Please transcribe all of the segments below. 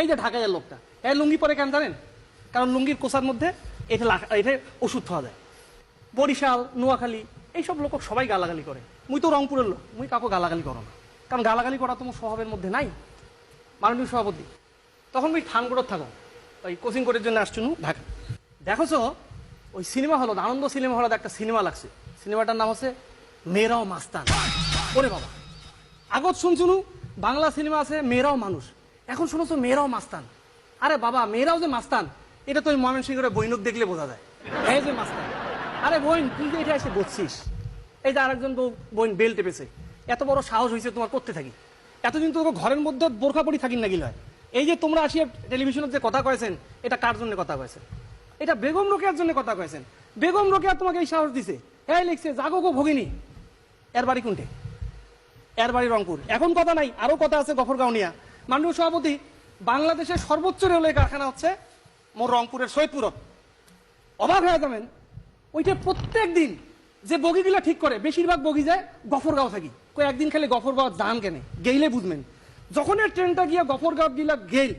এই যে ঢাকাইয়ের লোকটা, এই লুঙ্গি পরে কেন জানেন? কারণ লুঙ্গির কোষার মধ্যে এটা এটা ওষুধ খাওয়া যায়। বরিশাল, নোয়াখালী, এইসব লোক সবাই গালাগালি করে। মুই তো রংপুরের লোক, মুই কাউকে গালাগালি করো না। কারণ গালাগালি করা তোমার স্বভাবের মধ্যে নাই। মাননীয় সভাপতি, তখন ওই থানগড়ত থাকো। ওই কোচিং করার জন্য আসছুন ঢাকা। দেখোছো, ওই সিনেমা হলত আনন্দ সিনেমা হলত একটা সিনেমা লাগছে। সিনেমাটার নাম হচ্ছে মেয়েরাও মাস্তান। ওরে বাবা। আগত শুনছুনু বাংলা সিনেমা আছে মেয়েরাও মানুষ। এখন শুনেছো মেয়েরাও মাস্তান। আরে বাবা, মেয়েরাও যে মাস্তান, এটা তো ওই ময়মনসিংহের বৈনক দেখলে বোঝা যায়। এই যে মাস্তান। আরে বোন, তুই যে এটা এসে বসছিস এই যে আরেকজন বোন বেল টেপেছে, এত বড় সাহস হয়েছে তোমার করতে থাকি। এতদিন তো ঘরের মধ্যে বোরখা পরি থাকি নাকি হয় এই যে তোমরা আসিয়া টেলিভিশনে যে কথা কয়েছেন, এটা কার জন্য কথা কয়েছেন? এটা বেগম রোকেয়ার জন্য কথা কয়েছেন। বেগম রোকেয়া তোমাকে এই সাহস দিছে। হ্যাঁ লিখছে, জাগো গো ভগিনী। এর বাড়ি কোনটে? এর বাড়ি রংপুর। এখন কথা নাই, আরও কথা আছে গফরগাঁও নিয়া। মাননীয় সভাপতি, বাংলাদেশের সর্বোচ্চ রেলওয়ে কারখানা হচ্ছে মোর রংপুরের সৈয়দপুরত অবাক হয়ে যাবেন, ওইটা প্রত্যেক দিন যে বগিগুলা ঠিক করে, বেশিরভাগ বগি যায় গফরগাঁও থাকি। কই একদিন খালি গফরগাঁও যান কেনে? গেইলে বুঝবেন। যখন ট্রেনটা গিয়া গফরগাঁও গিলা গেল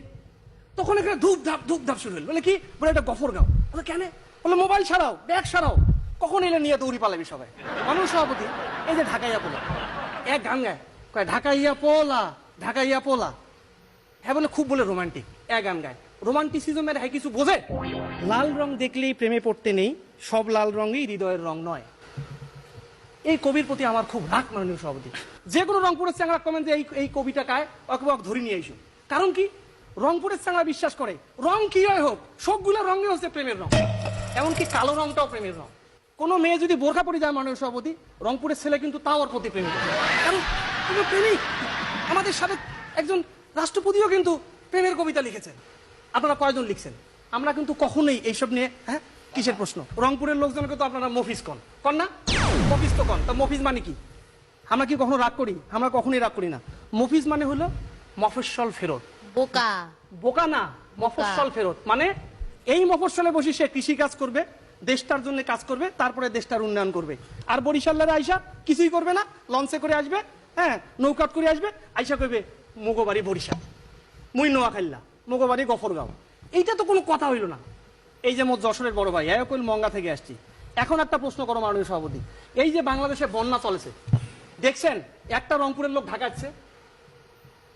তখন এখানে ধূপ ধাপ ধূপ ধাপ শুরু হল বলে কি? বলে এটা গফরগাঁও। বলে কেন? বলে মোবাইল ছাড়াও, ব্যাগ ছাড়াও। কখন এলে নিয়ে দৌড়ি পালাবি সবাই? মানুষ সভাপতি, এই যে ঢাকাইয়া পোলা। এক গান গায় কয়, ঢাকাইয়া পোলা ঢাকাইয়া পোলা। হ্যাঁ বলে খুব বলে রোমান্টিক এক গান গায়। রোমান্টিসিজমের হ্যাঁ কিছু বোঝে? লাল রং দেখলেই প্রেমে পড়তে নেই, সব লাল রঙই হৃদয়ের রং নয়। এই কবির প্রতি আমার খুব রাগ মাননীয় সভাপতি। যে কোনো রংপুরের চাংরা কমেন যে এই এই কবিটা কায় অকে অক ধরে নিয়ে আইসুন কারণ কি? রংপুরের চাংরা বিশ্বাস করে, রং কি হয় হোক, সবগুলো রঙই হচ্ছে প্রেমের রং। এমনকি কালো রংটাও প্রেমের রং। কোনো মেয়ে যদি বোরখা পরে যায়, মাননীয় সভাপতি, রংপুরের ছেলে কিন্তু তাও ওর প্রতি প্রেমিক। কারণ প্রেমিক। আমাদের সাথে একজন রাষ্ট্রপতিও কিন্তু প্রেমের কবিতা লিখেছেন। আপনারা কয়জন লিখছেন? আমরা কিন্তু কখনোই এইসব নিয়ে হ্যাঁ কিসের প্রশ্ন? রংপুরের লোকজনকে তো আপনারা মফিজ কন। কন না? মফিজ তো কন। তা মফিজ মানে কি? আমরা কি কখনো রাগ করি? আমরা কখনোই রাগ করি না। মফিজ মানে হলো মফস্বল ফেরত। বোকা। বোকা না মফস্বল ফেরত। মানে এই মফস্বলে বসে সে কৃষি কাজ করবে দেশটার জন্য কাজ করবে তারপরে দেশটার উন্নয়ন করবে। আর বরিশালের আইসা কিছুই করবে না। লঞ্চে করে আসবে হ্যাঁ নৌকাট করে আসবে আইসা করবে মুগোবাড়ি বরিশাল, মুই নোয়াখাল্লা, মুগোবাড়ি গফরগাঁও। এইটা তো কোনো কথা হইল না। এই যে মোট যশোরের বড় ভাই একল মঙ্গা থেকে আসছি। এখন একটা প্রশ্ন করো মাননীয় সভাপতি। এই যে বাংলাদেশে বন্যা চলেছে, দেখছেন, একটা রংপুরের লোক ঢাকাচ্ছে।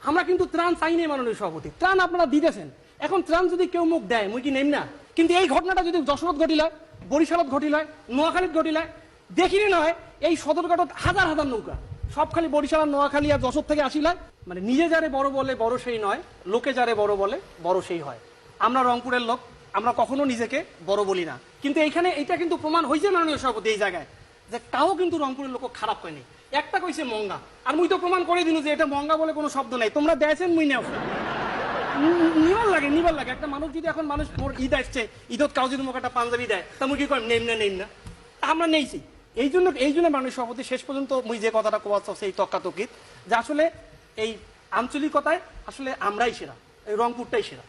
আমরা কিন্তু ত্রাণ চাই নাই মাননীয় সভাপতি। ত্রাণ আপনারা দিতেছেন। এখন ত্রাণ যদি কেউ মুখ দেয়, মুই কি নেম না? কিন্তু এই ঘটনাটা যদি যশোরত ঘটিল বরিশালত ঘটিল নোয়াখালীত ঘটিল দেখিনি নয় এই সদরঘাটত হাজার হাজার নৌকা। সব খালি বরিশাল আর নোয়াখালী আর যশোর থেকে আসিল। মানে নিজে যারে বড় বলে, বড় সেই নয়, লোকে যারে বড় বলে, বড় সেই হয়। আমরা রংপুরের লোক, আমরা কখনো নিজেকে বড় বলি না। কিন্তু এইখানে এটা কিন্তু প্রমাণ হয়েছে মাননীয় সভাপতি এই জায়গায়, যে তাও কিন্তু রংপুরের লোক খারাপ হয়নি একটা কইছে মঙ্গা, আর মুই তো প্রমাণ করে দিনু যে এটা মঙ্গা বলে কোনো শব্দ নাই। তোমরা দেয়ছেন মুই নেও। নিবার লাগে নিবার লাগে। একটা মানুষ যদি এখন মানুষ ঈদ আসছে, ঈদত কাউ যদি মোকে পাঞ্জাবি দেয়, তা মুই কি করেন নেম না নেম না? আমরা নেইছি। এই জন্য এই জন্য মানুষ সভাপতি, শেষ পর্যন্ত মুই যে কথাটা কোয়াচ্ছ সেই তক্কাতকিত যে আসলে এই আঞ্চলিকতায় আসলে আমরাই সেরা, এই রংপুরটাই সেরা।